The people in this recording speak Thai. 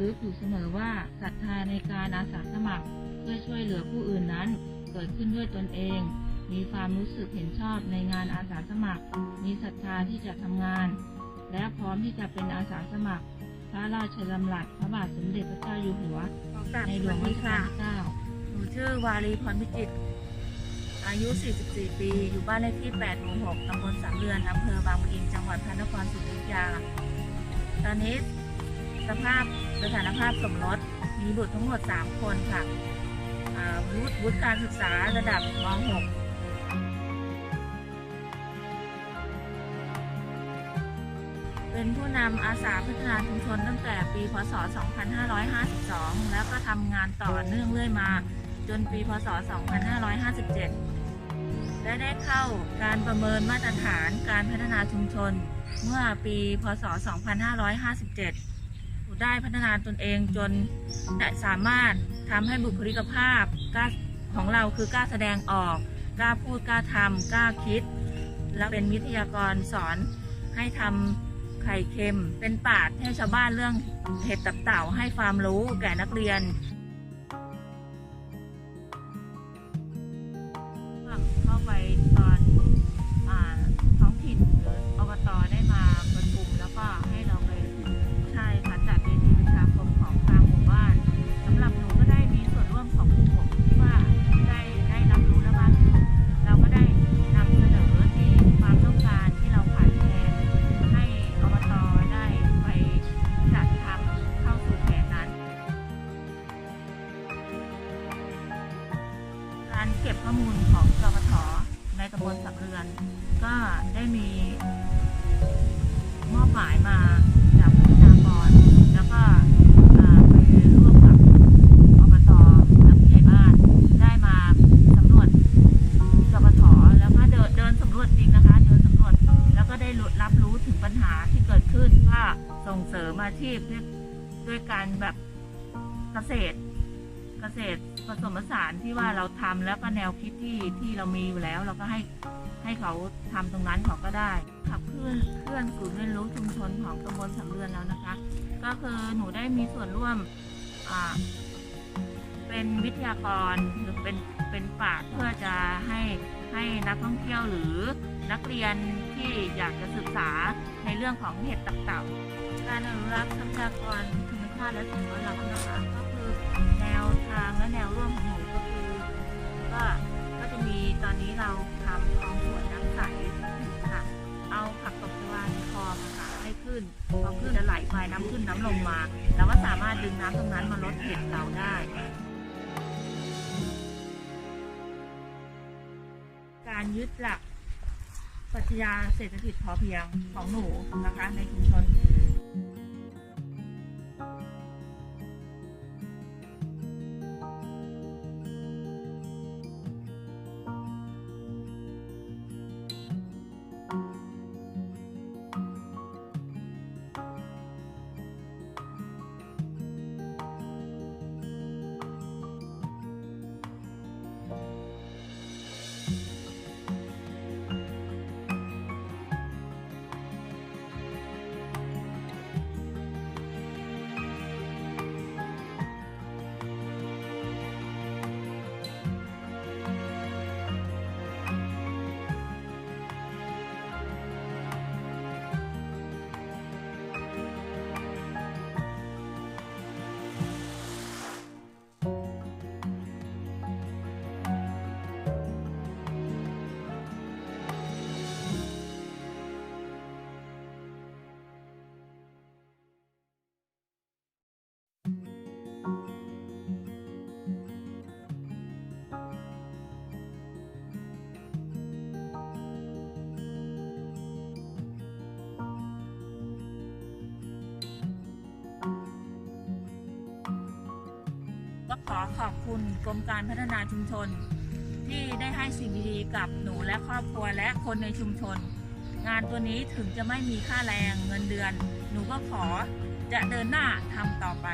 จะต้องระลึกอยู่เสมอว่าศรัทธาในการอาสาสมัคร เพื่อช่วยเหลือผู้อื่นนั้น เกิดขึ้นด้วยตนเอง มีความรู้สึกเห็นชอบในงานอาสาสมัคร มีศรัทธาที่จะทำงาน และพร้อมที่จะเป็นอาสาสมัคร พระราชดำรัสพระบาทสมเด็จพระเจ้าอยู่หัว ในหลวงรัชกาลที่เก้าหนูชื่อวารีพรพิจิตรอายุ 44 ปี อยู่บ้านเลขที่ 8 หมู่ 6 ตำบลสามเรือน อำเภอบางปะอิน จังหวัดพระนครศรีอยุธยา ตอนนี้ สภาพสถานภาพสมรส มีบุตรทั้งหมด 3 คนค่ะวุฒิวุฒิการศึกษาระดับม .6 เป็นผู้นำอาสาพัฒนาชุมชนตั้งแต่ปี พศ 2552 แล้วก็ทำงานต่อเนื่องเรื่อยมา จนปี พศ 2557 และได้เข้าการประเมินมาตรฐานการพัฒนาชุมชน เมื่อปี พศ 2557 ได้พัฒนาตนเองจนได้สามารถทำให้บุคลิกภาพกล้าของเราคือกล้าแสดงออกกล้าพูดกล้าทำกล้าคิด และเป็นวิทยากรสอนให้ทำไข่เค็ม เป็นปาดให้ชาวบ้านเรื่องเห็ดตับเต่าให้ความรู้แก่นักเรียน การเก็บข้อมูลของกปทในตำบลสับเรือน ก็ได้มีมอบหมายมาจากพัฒนากรแล้วก็อ่าไปร่วมกับอบตและผู้ใหญ่บ้านได้มาสำรวจกปทแล้วก็เดินสำรวจจริงนะคะเดินสำรวจแล้วก็ได้รับรู้ถึงปัญหาที่เกิดขึ้นว่าส่งเสริมอาชีพด้วยการแบบเกษตร เกษตรผสมผสานที่ว่าเราทำแล้วก็แนวคิดที่ที่เรามีอยู่แล้ว เราก็ให้ให้เขาทำตรงนั้นเขาก็ได้ ขับเคลื่อนเคลื่อนศูนย์เรียนรู้ชุมชนของตำบลสำเรือนแล้วนะคะ ก็คือหนูได้มีส่วนร่วมเป็นวิทยากรหรือเป็นเป็นปาชญ์เพื่อจะให้ให้นักท่องเที่ยวหรือนักเรียนที่อยากจะศึกษาในเรื่องของเห็ดตับเต่าการอนุรักษ์ทรัพยากรธรรมชาติและสิ่งแวดล้อมนะคะ วทางและแนวร่วมของหนูก็คือก็ก็จะมีตอนนี้เราทำคลองสวนน้ำใสค่ะเอาผักตบชวาในคลองอะค่ะให้ขึ้นพอขึ้นจะไหลไปน้ำขึ้นน้ำลงมาเราก็สามารถดึงน้ำตรงนั้นมาลดเห็ดเราได้การยึดหลักปรัชญาเศรษฐกิจพอเพียงของหนูนะคะในชุมชน ขอขอบคุณกรมการพัฒนาชุมชน ที่ได้ให้สิ่งดีๆกับหนูและครอบครัวและคนในชุมชน งานตัวนี้ถึงจะไม่มีค่าแรงเงินเดือน หนูก็ขอจะเดินหน้าทำต่อไป